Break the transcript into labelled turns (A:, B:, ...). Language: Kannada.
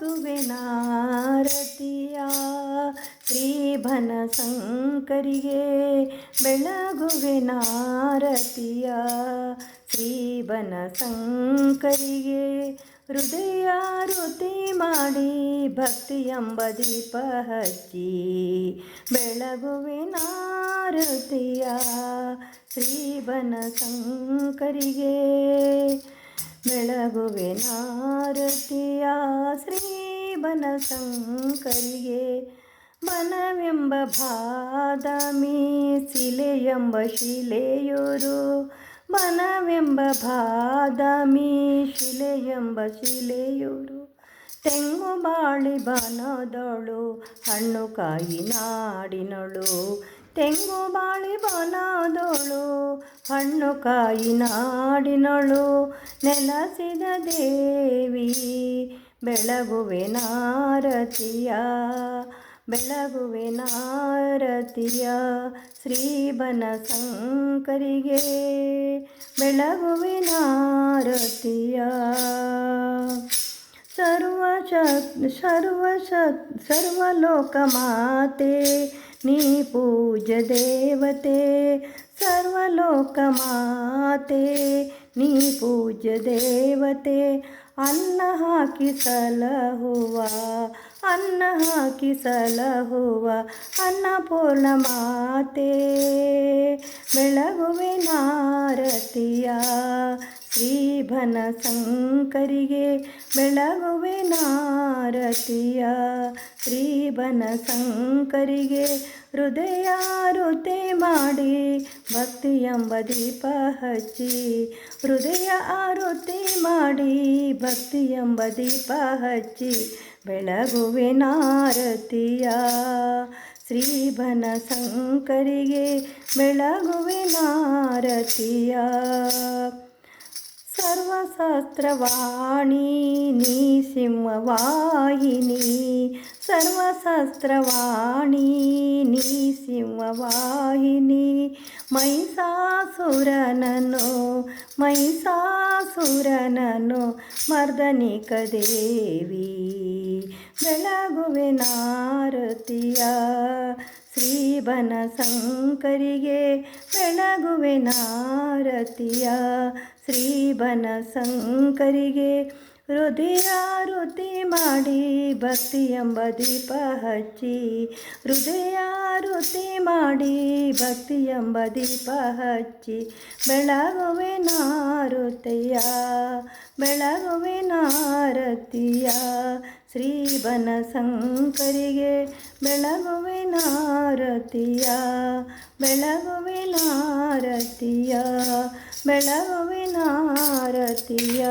A: ಬೆಳಗುವೆನಾರತಿಯ ಶ್ರೀಭನ ಶಂಕರಿಗೆ ಬೆಳಗುವೆನಾರತಿಯ ಶ್ರೀಭನ ಶಂಕರಿಗೆ ಹೃದಯ ಋತಿ ಮಾಡಿ ಭಕ್ತಿ ಎಂಬ ದೀಪ ಹಚ್ಚಿ ಬೆಳಗುವೆನಾರತಿಯ ಶ್ರೀಭನ ಶಂಕರಿಗೆ ಬೆಳಗುವೆನಾರತಿಯ ಶ್ರೀ ಬನಶಂಕರಿಗೆ ಬನವೆಂಬ ಬಾದಾಮಿ ಎಂಬ ಶಿಲೆಯೂರು. ಬನವೆಂಬ ಬಾದಾಮಿ ಎಂಬ ಶಿಲೆಯೂರು. ತೆಂಗು ಬಾಳಿ ಬನದಳು, ಹಣ್ಣು ಕಾಯಿ ನಾಡಿನಳು. ತೆಂಗು ಬಾಳಿ ಬನದಳು ಹಣ್ಣು ಕಾಯಿ ನಾಡಿನಳು ನೆಲಸಿದ ದೇವಿ. ಬೆಳಗುವೆ ನಾರತಿಯ ಬೆಳಗುವೆ ನಾರತಿಯ ಶ್ರೀಬನ ಶಂಕರಿಗೆ ಬೆಳಗುವೆ ನಾರತಿಯ, ಸರ್ವ ಸರ್ವ ಸರ್ವಲೋಕ ಮಾತೆ, ನೀ ಪೂಜ ದೇವತೆ ಸರ್ವಲೋಕ ಮಾತೆ ನೀ ಪೂಜ್ಯ ದೇವತೆ ಅನ್ನ ಹಾಕಿ ಸಲಹುವ ಅನ್ನ ಹಾಕಿ ಸಲಹುವ ಅನ್ನಪೂರ್ಣ ಮಾತೆ. ಬೆಳಗುವೆ ನಾರತಿಯ ಶ್ರೀಭನ ಶಂಕರಿಗೆ ಬೆಳಗುವೆ ನಾರತಿಯ. ಶ್ರೀಭನ ಹೃದಯ ರುತೆ ಮಾಡಿ ಭಕ್ತಿ ಎಂಬ ದೀಪ ಹಚ್ಚಿ ಹೃದಯ ಆರುತಿ ಮಾಡಿ ಭಕ್ತಿ ಎಂಬ ದೀಪ ಹಚ್ಚಿ ಬೆಳಗುವೆ ನಾರತಿಯ. ಶ್ರೀಭನ ಶಂಕರಿಗೆ ಬೆಳಗುವೆ ನಾರತಿಯ. ಸರ್ವಶಾಸ್ತ್ರವಾಣಿ ನೀ ಸಿಂಹವಾಹಿನಿ. ಸರ್ವಶಾಸ್ತ್ರವಾಣಿ ನೀ ಸಿಂಹವಾಹಿನಿ. ಮೈಸಾಸುರನನು ಮೈಸಾಸುರನನು ಮರ್ದನಿಕ ದೇವಿ ಬೆಳಗುವೆ ನಾರತಿಯ ಶ್ರೀಬನ ಶಂಕರಿಗೆ ಬೆಳಗುವೆ ನಾರತಿಯ ಶ್ರೀಬನ ಶಂಕರಿಗೆ ಹೃದಯ ರುತಿ ಮಾಡಿ ಭಕ್ತಿ ಎಂಬ ದೀಪ ಹಚ್ಚಿ. ಹೃದಯ ರುತಿ ಮಾಡಿ ಭಕ್ತಿ ಎಂಬ ದೀಪ ಹಚ್ಚಿ. ಬೆಳಗುವೆ ನಾರುತಿಯ, ಬೆಳಗುವೆ ನಾರತಿಯ, ಶ್ರೀಬನ ಶಂಕರಿಗೆ ಬೆಳಗುವೆ ನಾರತಿಯ ಬೆಳಗುವೆ ನಾರತಿಯ ಬೆಳಗುವೆ ನಾರತಿಯ.